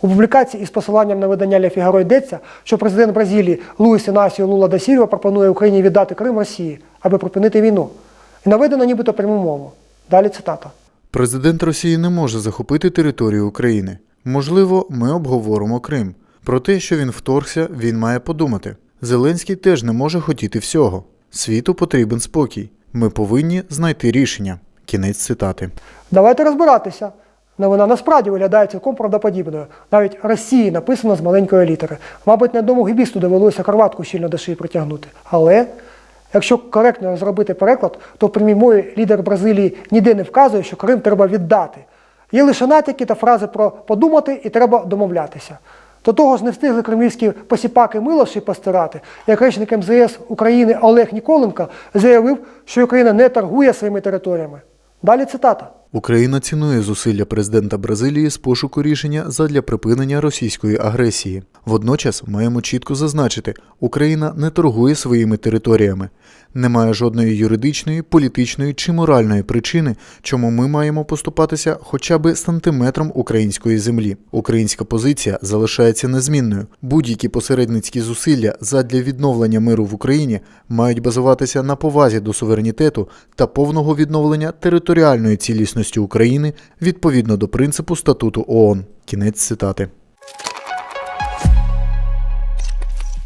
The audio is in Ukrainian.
У публікації із посиланням на видання Ля Фігаро йдеться, що президент Бразилії Луїс Інасіо Лула да Сільва пропонує Україні віддати Крим Росії, аби припинити війну. І наведено нібито пряму мову. Далі цитата. Президент Росії не може захопити територію України. Можливо, ми обговоримо Крим. Про те, що він вторгся, він має подумати. Зеленський теж не може хотіти всього. Світу потрібен спокій. Ми повинні знайти рішення. Кінець цитати. Давайте розбиратися. Новина насправді виглядає цілком правдоподібною. Навіть Росії написано з маленької літери. Мабуть, не одному гібісту довелося карватку щільно до шиї притягнути. Але якщо коректно зробити переклад, то в прямій мові лідер Бразилії ніде не вказує, що Крим треба віддати. Є лише натяки та фрази про подумати і треба домовлятися. До того ж не встигли кремлівські посіпаки милоші постирати, як речник МЗС України Олег Ніколенко заявив, що Україна не торгує своїми територіями. Далі цитата. Україна цінує зусилля президента Бразилії з пошуку рішення задля припинення російської агресії. Водночас маємо чітко зазначити, Україна не торгує своїми територіями. Немає жодної юридичної, політичної чи моральної причини, чому ми маємо поступатися хоча б сантиметром української землі. Українська позиція залишається незмінною. Будь-які посередницькі зусилля задля відновлення миру в Україні мають базуватися на повазі до суверенітету та повного відновлення територіальної цілісності України відповідно до принципу статуту ООН. Кінець цитати.